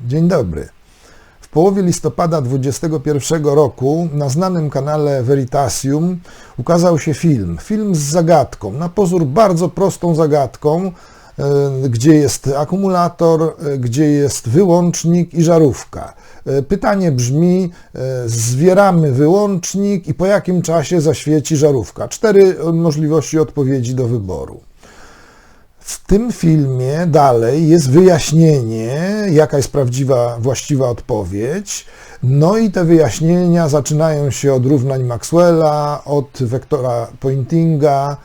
Dzień dobry. W połowie listopada 2021 roku na znanym kanale Veritasium ukazał się film. Film z zagadką, na pozór bardzo prostą zagadką, e, gdzie jest akumulator, e, gdzie jest wyłącznik i żarówka. E, Pytanie brzmi, zwieramy wyłącznik i po jakim czasie zaświeci żarówka? Cztery możliwości odpowiedzi do wyboru. W tym filmie dalej jest wyjaśnienie, jaka jest prawdziwa, właściwa odpowiedź. No i te wyjaśnienia zaczynają się od równań Maxwella, od wektora Pointinga.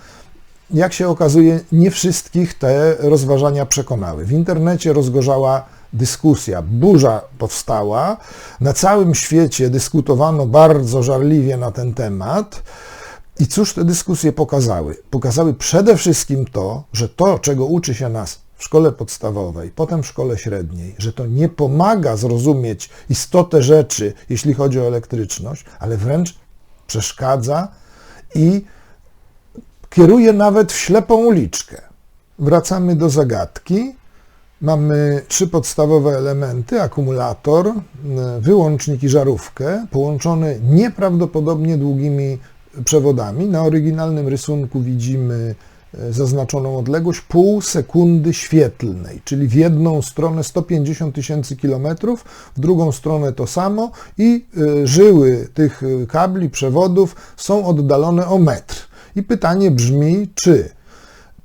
Jak się okazuje, nie wszystkich te rozważania przekonały. W internecie rozgorzała dyskusja, burza powstała. Na całym świecie dyskutowano bardzo żarliwie na ten temat. I cóż te dyskusje pokazały? Pokazały przede wszystkim to, że to, czego uczy się nas w szkole podstawowej, potem w szkole średniej, że to nie pomaga zrozumieć istotę rzeczy, jeśli chodzi o elektryczność, ale wręcz przeszkadza i kieruje nawet w ślepą uliczkę. Wracamy do zagadki. Mamy trzy podstawowe elementy: akumulator, wyłącznik i żarówkę, połączone nieprawdopodobnie długimi przewodami. Na oryginalnym rysunku widzimy e, zaznaczoną odległość pół sekundy świetlnej, czyli w jedną stronę 150 tysięcy kilometrów, w drugą stronę to samo i e, żyły tych e, kabli, przewodów są oddalone o metr. I pytanie brzmi, czy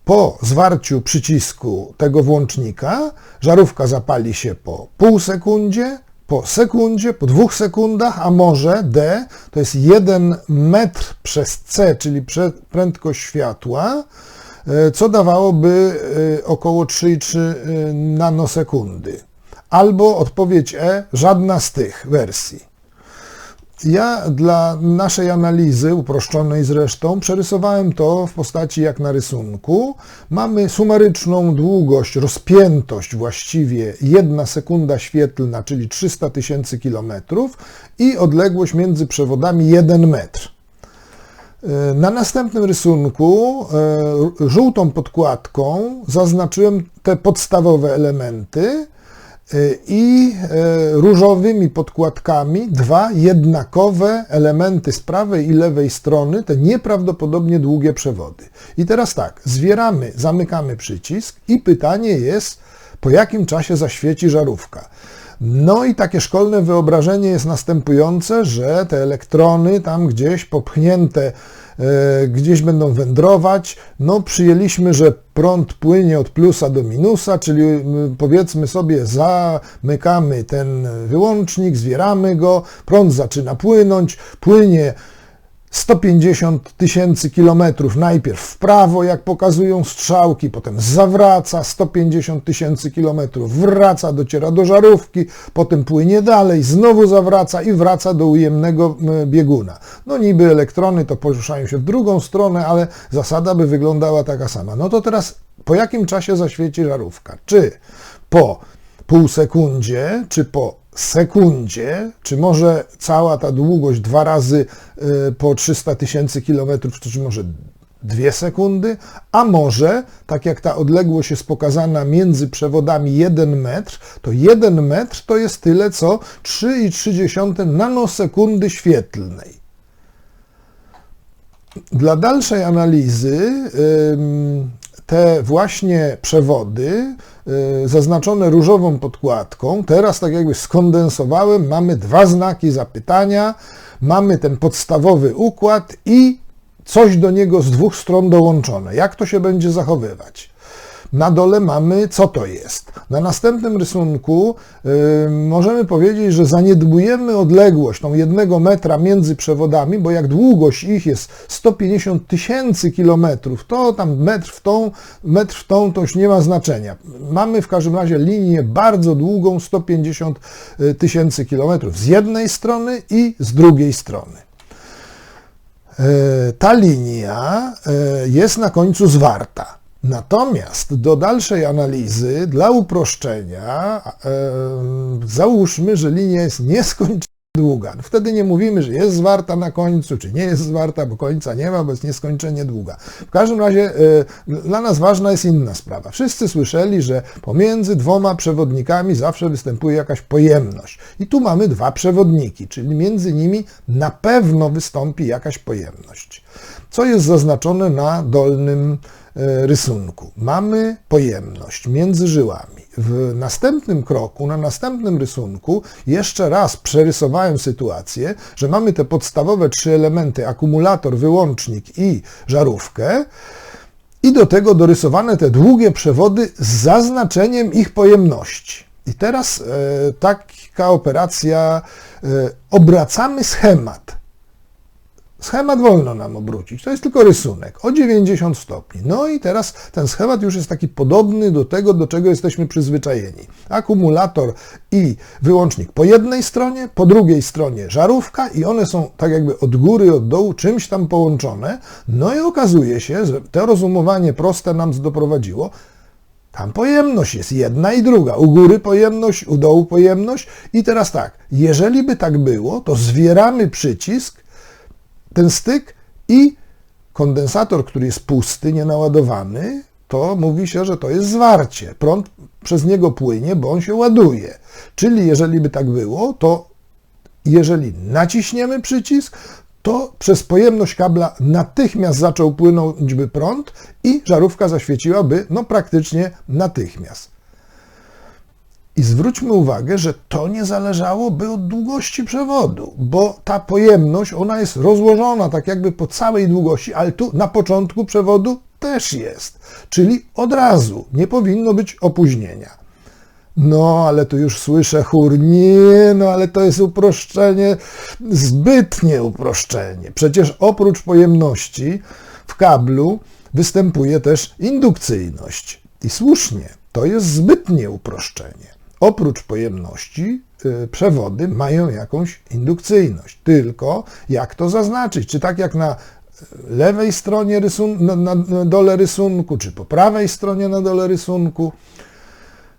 po zwarciu przycisku tego włącznika żarówka zapali się po pół sekundzie, po sekundzie, po dwóch sekundach, a może D to jest 1 metr przez C, czyli prędkość światła, co dawałoby około 3,3 nanosekundy. Albo odpowiedź E, żadna z tych wersji. Ja dla naszej analizy, uproszczonej zresztą, przerysowałem to w postaci jak na rysunku. Mamy sumaryczną długość, rozpiętość właściwie 1 sekunda świetlna, czyli 300 tysięcy kilometrów i odległość między przewodami 1 metr. Na następnym rysunku e, żółtą podkładką zaznaczyłem te podstawowe elementy, i e, różowymi podkładkami dwa jednakowe elementy z prawej i lewej strony, te nieprawdopodobnie długie przewody. I teraz tak, zwieramy, zamykamy przycisk i pytanie jest, po jakim czasie zaświeci żarówka. No i takie szkolne wyobrażenie jest następujące, że te elektrony tam gdzieś popchnięte gdzieś będą wędrować. No, przyjęliśmy, że prąd płynie od plusa do minusa, czyli powiedzmy sobie, zamykamy ten wyłącznik, zwieramy go, prąd zaczyna płynąć, płynie 150 tysięcy kilometrów najpierw w prawo, jak pokazują strzałki, potem zawraca 150 tysięcy kilometrów, wraca, dociera do żarówki, potem płynie dalej, znowu zawraca i wraca do ujemnego bieguna. No niby elektrony to poruszają się w drugą stronę, ale zasada by wyglądała taka sama. No to teraz po jakim czasie zaświeci żarówka? Czy po pół sekundzie, czy po sekundzie, czy może cała ta długość dwa razy y, po 300 tysięcy kilometrów, czy może dwie sekundy, a może, tak jak ta odległość jest pokazana między przewodami 1 metr, to 1 metr to jest tyle co 3,3 nanosekundy świetlnej. Dla dalszej analizy te właśnie przewody y, zaznaczone różową podkładką, teraz tak jakby skondensowałem, mamy dwa znaki zapytania, mamy ten podstawowy układ i coś do niego z dwóch stron dołączone. Jak to się będzie zachowywać? Na dole mamy, co to jest. Na następnym rysunku możemy powiedzieć, że zaniedbujemy odległość, tą jednego metra między przewodami, bo jak długość ich jest 150 tysięcy kilometrów, to tam metr w tą, metr w tą, to już nie ma znaczenia. Mamy w każdym razie linię bardzo długą, 150 y, tysięcy kilometrów z jednej strony i z drugiej strony. Y, ta linia y, jest na końcu zwarta. Natomiast do dalszej analizy, dla uproszczenia, e, załóżmy, że linia jest nieskończenie długa. Wtedy nie mówimy, że jest zwarta na końcu, czy nie jest zwarta, bo końca nie ma, bo jest nieskończenie długa. W każdym razie y, dla nas ważna jest inna sprawa. Wszyscy słyszeli, że pomiędzy dwoma przewodnikami zawsze występuje jakaś pojemność. I tu mamy dwa przewodniki, czyli między nimi na pewno wystąpi jakaś pojemność. Co jest zaznaczone na dolnym rysunku? Mamy pojemność między żyłami. W następnym kroku, na następnym rysunku, jeszcze raz przerysowałem sytuację, że mamy te podstawowe trzy elementy: akumulator, wyłącznik i żarówkę. I do tego dorysowane te długie przewody z zaznaczeniem ich pojemności. I teraz e, taka operacja, e, obracamy schemat. Schemat wolno nam obrócić, to jest tylko rysunek o 90 stopni. No i teraz ten schemat już jest taki podobny do tego, do czego jesteśmy przyzwyczajeni. Akumulator i wyłącznik po jednej stronie, po drugiej stronie żarówka i one są tak jakby od góry, od dołu czymś tam połączone. No i okazuje się, że to rozumowanie proste nam doprowadziło, tam pojemność jest jedna i druga. U góry pojemność, u dołu pojemność. I teraz tak, jeżeli by tak było, to zwieramy przycisk, ten styk i kondensator, który jest pusty, nienaładowany, to mówi się, że to jest zwarcie. Prąd przez niego płynie, bo on się ładuje. Czyli jeżeli by tak było, to jeżeli naciśniemy przycisk, to przez pojemność kabla natychmiast zaczął płynąć by prąd i żarówka zaświeciłaby no praktycznie natychmiast. I zwróćmy uwagę, że to nie zależałoby od długości przewodu, bo ta pojemność, ona jest rozłożona tak jakby po całej długości, ale tu na początku przewodu też jest. Czyli od razu nie powinno być opóźnienia. No, ale tu już słyszę chór, nie, no ale to jest uproszczenie, zbytnie uproszczenie. Przecież oprócz pojemności w kablu występuje też indukcyjność. I słusznie, to jest zbytnie uproszczenie. Oprócz pojemności y, przewody mają jakąś indukcyjność. Tylko jak to zaznaczyć? Czy tak jak na lewej stronie rysun- na, na dole rysunku, czy po prawej stronie na dole rysunku?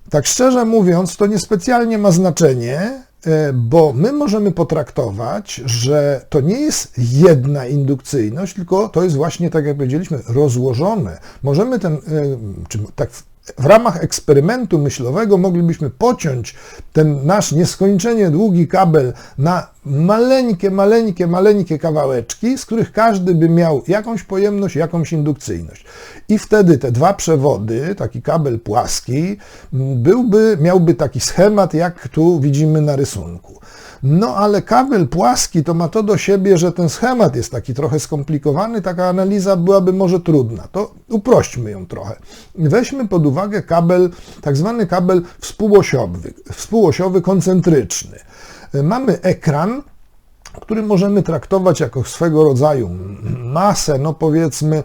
Tak szczerze mówiąc, to niespecjalnie ma znaczenie, y, bo my możemy potraktować, że to nie jest jedna indukcyjność, tylko to jest właśnie, tak jak powiedzieliśmy, rozłożone. Możemy ten, y, czy tak w ramach eksperymentu myślowego moglibyśmy pociąć ten nasz nieskończenie długi kabel na maleńkie, maleńkie, maleńkie kawałeczki, z których każdy by miał jakąś pojemność, jakąś indukcyjność. I wtedy te dwa przewody, taki kabel płaski, byłby, miałby taki schemat, jak tu widzimy na rysunku. No ale kabel płaski to ma to do siebie, że ten schemat jest taki trochę skomplikowany, taka analiza byłaby może trudna. To uprośćmy ją trochę. Weźmy pod uwagę kabel, tak zwany kabel współosiowy, współosiowy koncentryczny. Mamy ekran, który możemy traktować jako swego rodzaju masę, no powiedzmy,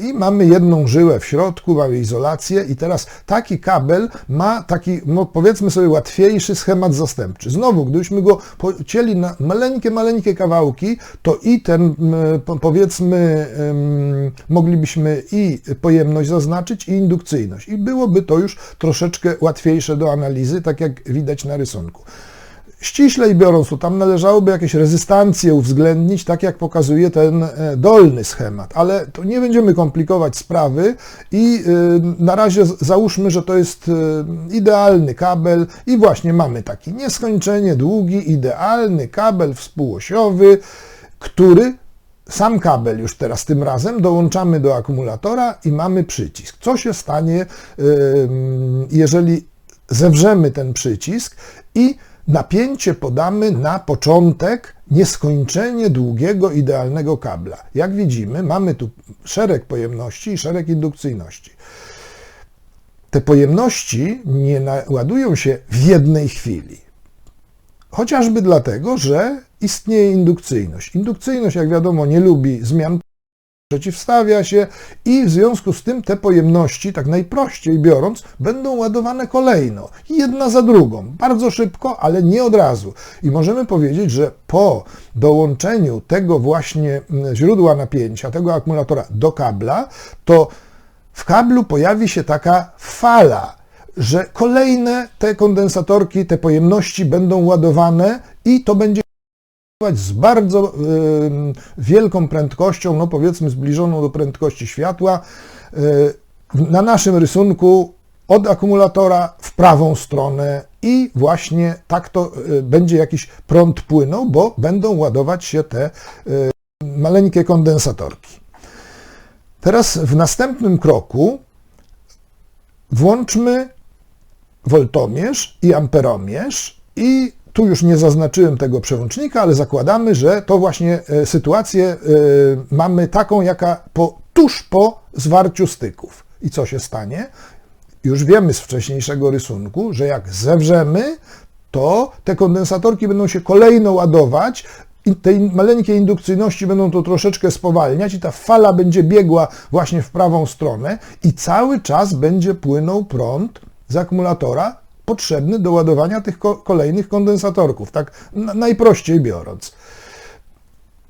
i mamy jedną żyłę w środku, mamy izolację i teraz taki kabel ma taki, no powiedzmy sobie, łatwiejszy schemat zastępczy. Znowu, gdybyśmy go pocięli na maleńkie, maleńkie kawałki, to i ten, powiedzmy, moglibyśmy i pojemność zaznaczyć, i indukcyjność. I byłoby to już troszeczkę łatwiejsze do analizy, tak jak widać na rysunku. Ściślej biorąc, to tam należałoby jakieś rezystancje uwzględnić, tak jak pokazuje ten e, dolny schemat, ale to nie będziemy komplikować sprawy i e, na razie załóżmy, że to jest e, idealny kabel i właśnie mamy taki nieskończenie długi, idealny kabel współosiowy, który sam kabel już teraz tym razem dołączamy do akumulatora i mamy przycisk. Co się stanie, jeżeli zewrzemy ten przycisk i Napięcie podamy na początek nieskończenie długiego, idealnego kabla. Jak widzimy, mamy tu szereg pojemności i szereg indukcyjności. Te pojemności nie ładują się w jednej chwili. Chociażby dlatego, że istnieje indukcyjność. Indukcyjność, jak wiadomo, nie lubi zmian przeciwstawia się i w związku z tym te pojemności, tak najprościej biorąc, będą ładowane kolejno, jedna za drugą, bardzo szybko, ale nie od razu. I możemy powiedzieć, że po dołączeniu tego właśnie mm, źródła napięcia, tego akumulatora do kabla, to w kablu pojawi się taka fala, że kolejne te kondensatorki, te pojemności będą ładowane i to będzie z bardzo y, wielką prędkością, no powiedzmy zbliżoną do prędkości światła, y, na naszym rysunku od akumulatora w prawą stronę i właśnie tak to y, będzie jakiś prąd płynął, bo będą ładować się te maleńkie kondensatorki. Teraz w następnym kroku włączmy woltomierz i amperomierz i tu już nie zaznaczyłem tego przełącznika, ale zakładamy, że to właśnie e, sytuację e, mamy taką, jaka po, tuż po zwarciu styków. I co się stanie? Już wiemy z wcześniejszego rysunku, że jak zewrzemy, to te kondensatorki będą się kolejno ładować, i tej maleńkiej indukcyjności będą to troszeczkę spowalniać i ta fala będzie biegła właśnie w prawą stronę i cały czas będzie płynął prąd z akumulatora potrzebny do ładowania tych kolejnych kondensatorków, tak najprościej biorąc.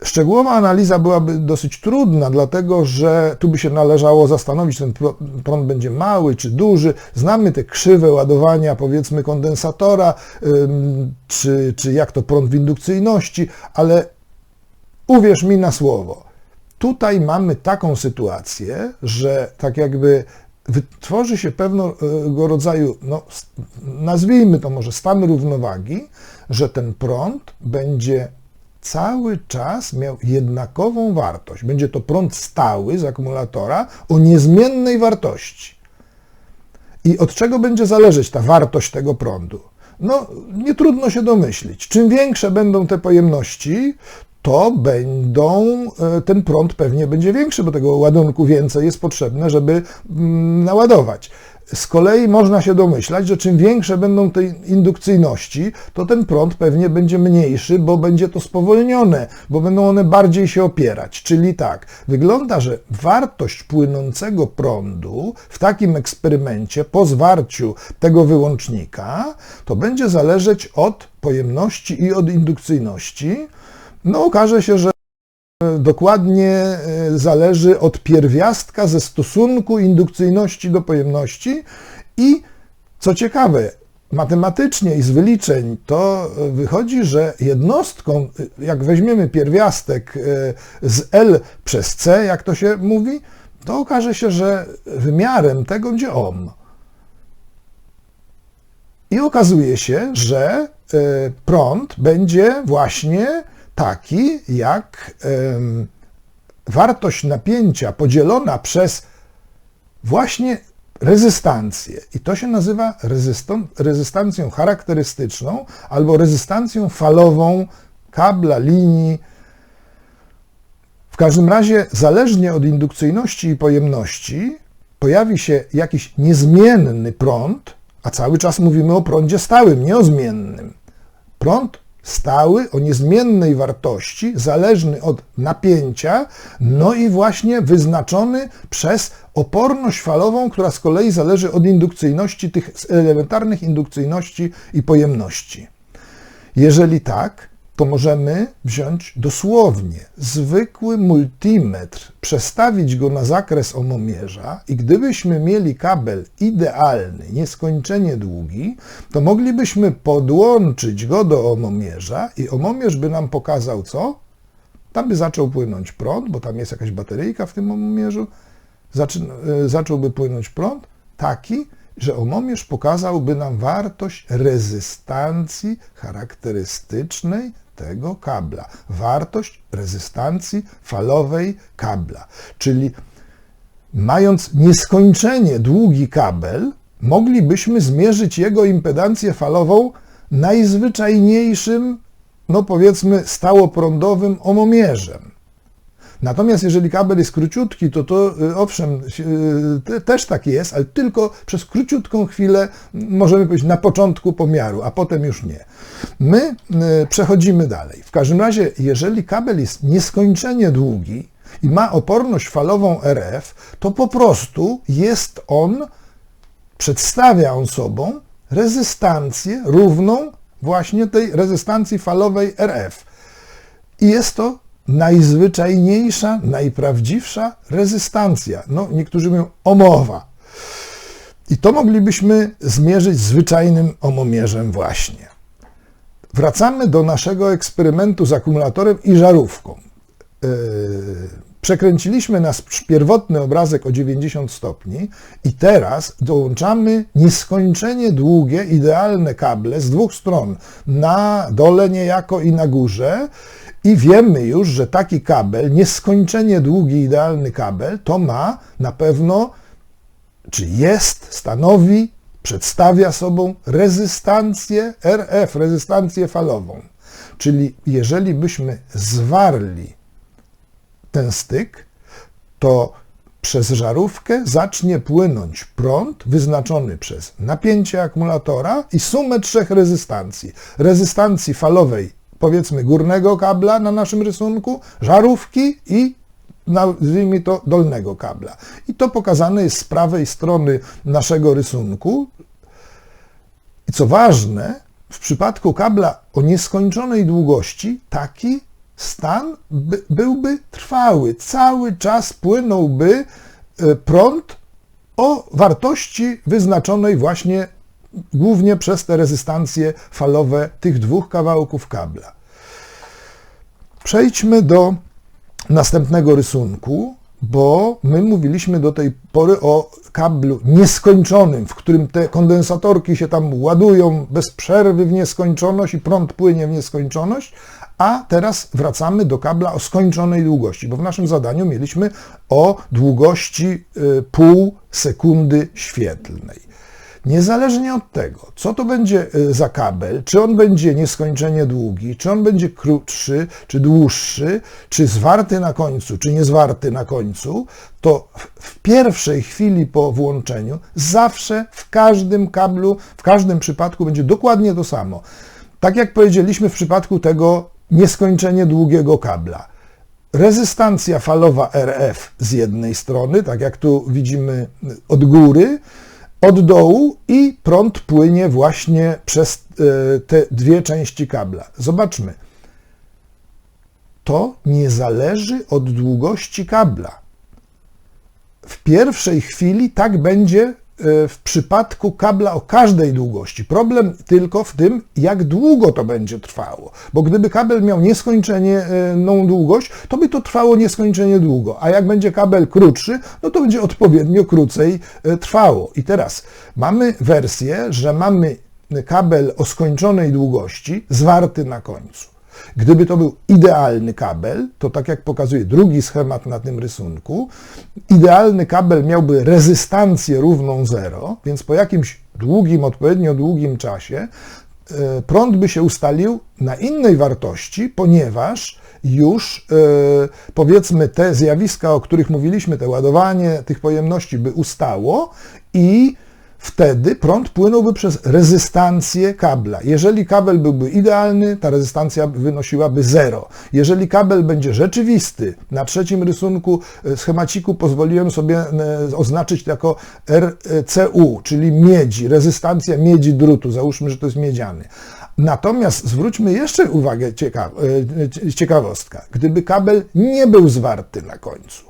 Szczegółowa analiza byłaby dosyć trudna, dlatego że tu by się należało zastanowić, czy ten prąd będzie mały czy duży. Znamy te krzywe ładowania, powiedzmy, kondensatora, czy, czy jak to prąd w indukcyjności, ale uwierz mi na słowo, tutaj mamy taką sytuację, że tak jakby wytworzy się pewnego rodzaju, no, nazwijmy to może stan równowagi, że ten prąd będzie cały czas miał jednakową wartość. Będzie to prąd stały z akumulatora o niezmiennej wartości. I od czego będzie zależeć ta wartość tego prądu? No, nie trudno się domyślić. Czym większe będą te pojemności, to będą, e, ten prąd pewnie będzie większy, bo tego ładunku więcej jest potrzebne, żeby mm, naładować. Z kolei można się domyślać, że czym większe będą te indukcyjności, to ten prąd pewnie będzie mniejszy, bo będzie to spowolnione, bo będą one bardziej się opierać. Czyli tak, wygląda, że wartość płynącego prądu w takim eksperymencie po zwarciu tego wyłącznika to będzie zależeć od pojemności i od indukcyjności. No okaże się, że dokładnie e, zależy od pierwiastka ze stosunku indukcyjności do pojemności i co ciekawe, matematycznie i z wyliczeń to wychodzi, że jednostką, jak weźmiemy pierwiastek e, z L przez C, jak to się mówi, to okaże się, że wymiarem tego będzie ohm. I okazuje się, że e, prąd będzie właśnie taki jak wartość napięcia podzielona przez właśnie rezystancję. I to się nazywa rezystancją charakterystyczną albo rezystancją falową kabla, linii. W każdym razie, zależnie od indukcyjności i pojemności, pojawi się jakiś niezmienny prąd, a cały czas mówimy o prądzie stałym, nie o zmiennym. Prąd stały, o niezmiennej wartości, zależny od napięcia, no i właśnie wyznaczony przez oporność falową, która z kolei zależy od indukcyjności, tych elementarnych indukcyjności i pojemności. Jeżeli tak, to możemy wziąć dosłownie zwykły multimetr, przestawić go na zakres omomierza i gdybyśmy mieli kabel idealny, nieskończenie długi, to moglibyśmy podłączyć go do omomierza i omomierz by nam pokazał co? Tam by zaczął płynąć prąd, bo tam jest jakaś bateryjka w tym omomierzu, e, zacząłby płynąć prąd taki, że omomierz pokazałby nam wartość rezystancji charakterystycznej tego kabla. Wartość rezystancji falowej kabla. Czyli mając nieskończenie długi kabel, moglibyśmy zmierzyć jego impedancję falową najzwyczajniejszym, no powiedzmy, stałoprądowym omomierzem. Natomiast jeżeli kabel jest króciutki, to to y, owszem, y, też tak jest, ale tylko przez króciutką chwilę, możemy powiedzieć, na początku pomiaru, a potem już nie. My y, przechodzimy dalej. W każdym razie, jeżeli kabel jest nieskończenie długi i ma oporność falową RF, to po prostu jest on, przedstawia on sobą rezystancję równą właśnie tej rezystancji falowej RF. I jest to najzwyczajniejsza, najprawdziwsza rezystancja. No, niektórzy mówią omowa. I to moglibyśmy zmierzyć zwyczajnym omomierzem właśnie. Wracamy do naszego eksperymentu z akumulatorem i żarówką. Yy, Przekręciliśmy nasz pierwotny obrazek o 90 stopni i teraz dołączamy nieskończenie długie, idealne kable z dwóch stron, na dole niejako i na górze. I wiemy już, że taki kabel, nieskończenie długi, idealny kabel, to ma na pewno, czy jest, stanowi, przedstawia sobą rezystancję RF, rezystancję falową. Czyli jeżeli byśmy zwarli ten styk, to przez żarówkę zacznie płynąć prąd wyznaczony przez napięcie akumulatora i sumę trzech rezystancji. Rezystancji falowej, powiedzmy górnego kabla na naszym rysunku, żarówki i nazwijmy to dolnego kabla. I to pokazane jest z prawej strony naszego rysunku. I co ważne, w przypadku kabla o nieskończonej długości taki stan by, byłby trwały. Cały czas płynąłby e, prąd o wartości wyznaczonej właśnie głównie przez te rezystancje falowe tych dwóch kawałków kabla. Przejdźmy do następnego rysunku, bo my mówiliśmy do tej pory o kablu nieskończonym, w którym te kondensatorki się tam ładują bez przerwy w nieskończoność i prąd płynie w nieskończoność, a teraz wracamy do kabla o skończonej długości, bo w naszym zadaniu mieliśmy o długości y, pół sekundy świetlnej. Niezależnie od tego, co to będzie y, za kabel, czy on będzie nieskończenie długi, czy on będzie krótszy, czy dłuższy, czy zwarty na końcu, czy niezwarty na końcu, to w pierwszej chwili po włączeniu zawsze w każdym kablu, w każdym przypadku będzie dokładnie to samo. Tak jak powiedzieliśmy w przypadku tego nieskończenie długiego kabla. Rezystancja falowa RF z jednej strony, tak jak tu widzimy od góry, od dołu i prąd płynie właśnie przez e, te dwie części kabla. Zobaczmy. To nie zależy od długości kabla. W pierwszej chwili tak będzie w przypadku kabla o każdej długości. Problem tylko w tym, jak długo to będzie trwało. Bo gdyby kabel miał nieskończenie długość, to by to trwało nieskończenie długo. A jak będzie kabel krótszy, no to będzie odpowiednio krócej e, trwało. I teraz mamy wersję, że mamy kabel o skończonej długości zwarty na końcu. Gdyby to był idealny kabel, to tak jak pokazuje drugi schemat na tym rysunku, idealny kabel miałby rezystancję równą 0, więc po jakimś długim, odpowiednio długim czasie e, prąd by się ustalił na innej wartości, ponieważ już e, powiedzmy te zjawiska, o których mówiliśmy, te ładowanie tych pojemności by ustało i wtedy prąd płynąłby przez rezystancję kabla. Jeżeli kabel byłby idealny, ta rezystancja wynosiłaby 0. Jeżeli kabel będzie rzeczywisty, na trzecim rysunku e, schemaciku pozwoliłem sobie e, oznaczyć jako RCU, czyli miedzi, rezystancja miedzi drutu, załóżmy, że to jest miedziany. Natomiast zwróćmy jeszcze uwagę, e, ciekawostka, gdyby kabel nie był zwarty na końcu,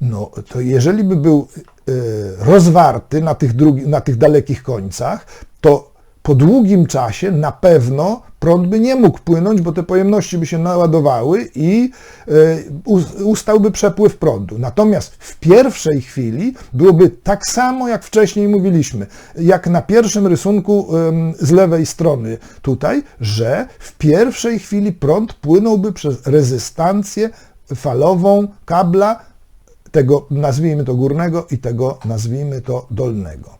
no to jeżeli by był rozwarty na tych, drugi, na tych dalekich końcach, to po długim czasie na pewno prąd by nie mógł płynąć, bo te pojemności by się naładowały i y, ustałby przepływ prądu. Natomiast w pierwszej chwili byłoby tak samo, jak wcześniej mówiliśmy, jak na pierwszym rysunku z lewej strony tutaj, że w pierwszej chwili prąd płynąłby przez rezystancję falową kabla tego nazwijmy to górnego i tego nazwijmy to dolnego.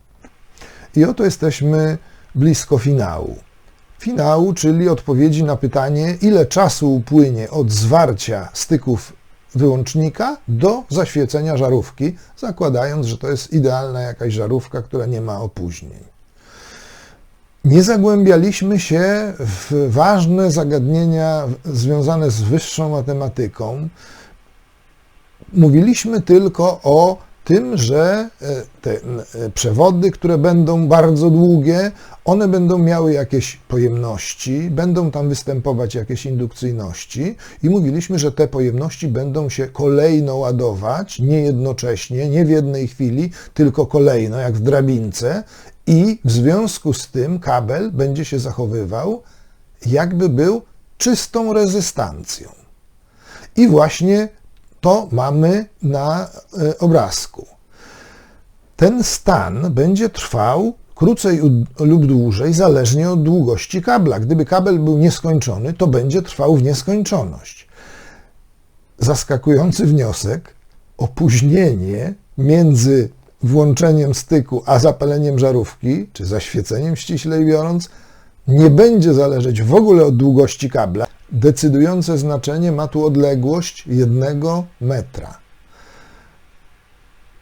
I oto jesteśmy blisko finału. Finału, czyli odpowiedzi na pytanie, ile czasu upłynie od zwarcia styków wyłącznika do zaświecenia żarówki, zakładając, że to jest idealna jakaś żarówka, która nie ma opóźnień. Nie zagłębialiśmy się w ważne zagadnienia związane z wyższą matematyką, Mówiliśmy tylko o tym, że e, te e, przewody, które będą bardzo długie, one będą miały jakieś pojemności, będą tam występować jakieś indukcyjności i mówiliśmy, że te pojemności będą się kolejno ładować, nie jednocześnie, nie w jednej chwili, tylko kolejno, jak w drabince i w związku z tym kabel będzie się zachowywał, jakby był czystą rezystancją. I właśnie to mamy na e, obrazku. Ten stan będzie trwał krócej lub dłużej, zależnie od długości kabla. Gdyby kabel był nieskończony, to będzie trwał w nieskończoność. Zaskakujący wniosek: opóźnienie między włączeniem styku a zapaleniem żarówki, czy zaświeceniem ściślej biorąc, nie będzie zależeć w ogóle od długości kabla. Decydujące znaczenie ma tu odległość jednego metra.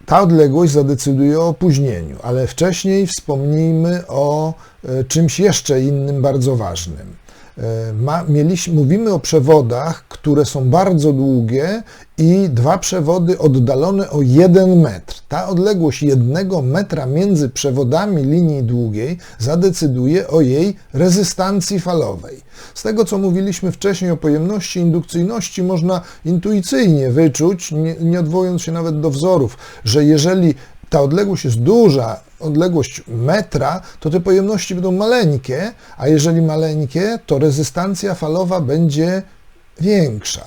Ta odległość zadecyduje o opóźnieniu, ale wcześniej wspomnijmy o e, czymś jeszcze innym bardzo ważnym. E, ma, mieliśmy, mówimy o przewodach, które są bardzo długie i dwa przewody oddalone o jeden metr. Ta odległość jednego metra między przewodami linii długiej zadecyduje o jej rezystancji falowej. Z tego, co mówiliśmy wcześniej o pojemności indukcyjności, można intuicyjnie wyczuć, nie, nie odwołując się nawet do wzorów, że jeżeli ta odległość jest duża, odległość metra, to te pojemności będą maleńkie, a jeżeli maleńkie, to rezystancja falowa będzie większa.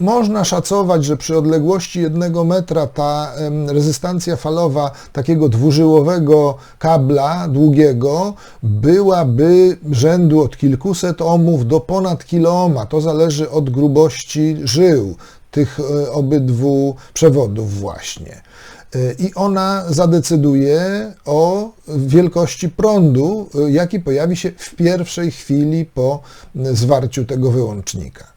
Można szacować, że przy odległości jednego metra ta rezystancja falowa takiego dwużyłowego kabla długiego byłaby rzędu od kilkuset ohmów do ponad kiloohma. To zależy od grubości żył tych e, obydwu przewodów właśnie. E, i ona zadecyduje o wielkości prądu, e, jaki pojawi się w pierwszej chwili po zwarciu tego wyłącznika.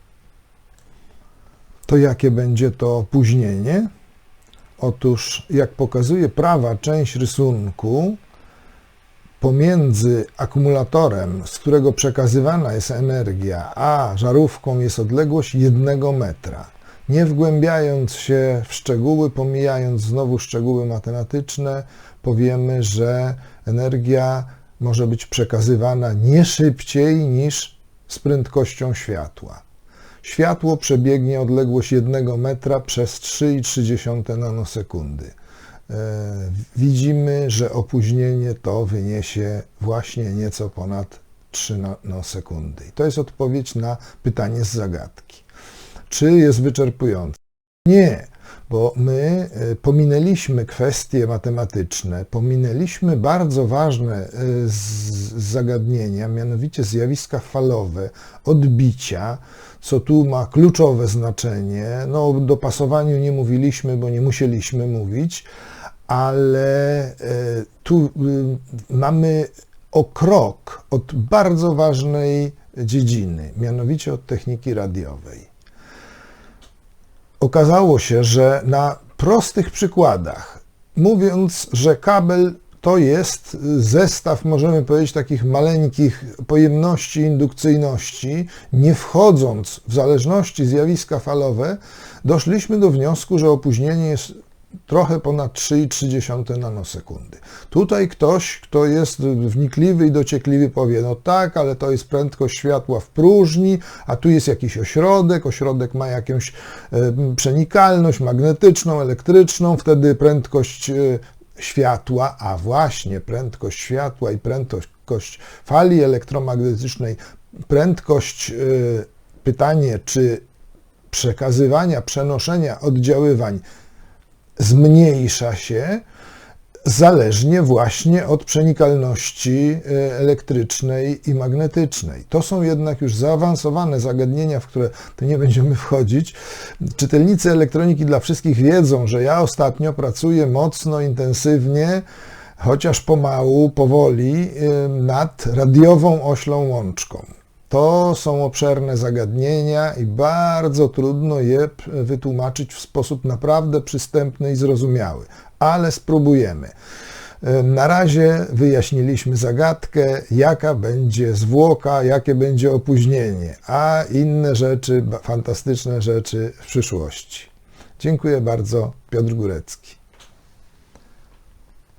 To jakie będzie to opóźnienie? Otóż, jak pokazuje prawa część rysunku, pomiędzy akumulatorem, z którego przekazywana jest energia, a żarówką jest odległość jednego metra nie wgłębiając się w szczegóły, pomijając znowu szczegóły matematyczne, powiemy, że energia może być przekazywana nie szybciej niż z prędkością światła. Światło przebiegnie odległość 1 metra przez 3,3 nanosekundy. E, widzimy, że opóźnienie to wyniesie właśnie nieco ponad 3 nanosekundy. I to jest odpowiedź na pytanie z zagadki czy jest wyczerpujący. Nie, bo my e, pominęliśmy kwestie matematyczne, pominęliśmy bardzo ważne e, zagadnienia, mianowicie zjawiska falowe, odbicia, co tu ma kluczowe znaczenie. No, o dopasowaniu nie mówiliśmy, bo nie musieliśmy mówić, ale e, tu mamy o krok od bardzo ważnej dziedziny, mianowicie od techniki radiowej. Okazało się, że na prostych przykładach, mówiąc, że kabel to jest zestaw, możemy powiedzieć, takich maleńkich pojemności indukcyjności, nie wchodząc w zależności zjawiska falowe, doszliśmy do wniosku, że opóźnienie jest trochę ponad 3,3 nanosekundy. Tutaj ktoś, kto jest wnikliwy i dociekliwy powie, no tak, ale to jest prędkość światła w próżni, a tu jest jakiś ośrodek, ośrodek ma jakąś e, przenikalność magnetyczną, elektryczną, wtedy prędkość e, światła, a właśnie prędkość światła i prędkość fali elektromagnetycznej, prędkość, e, pytanie, czy przekazywania, przenoszenia oddziaływań zmniejsza się zależnie właśnie od przenikalności e, elektrycznej i magnetycznej. To są jednak już zaawansowane zagadnienia, w które tu nie będziemy wchodzić. Czytelnicy elektroniki dla wszystkich wiedzą, że ja ostatnio pracuję mocno, intensywnie, chociaż pomału, powoli, e, nad radiową oślą łączką. To są obszerne zagadnienia i bardzo trudno je wytłumaczyć w sposób naprawdę przystępny i zrozumiały, ale spróbujemy. Na razie wyjaśniliśmy zagadkę, jaka będzie zwłoka, jakie będzie opóźnienie, a inne rzeczy, fantastyczne rzeczy w przyszłości. Dziękuję bardzo, Piotr Górecki.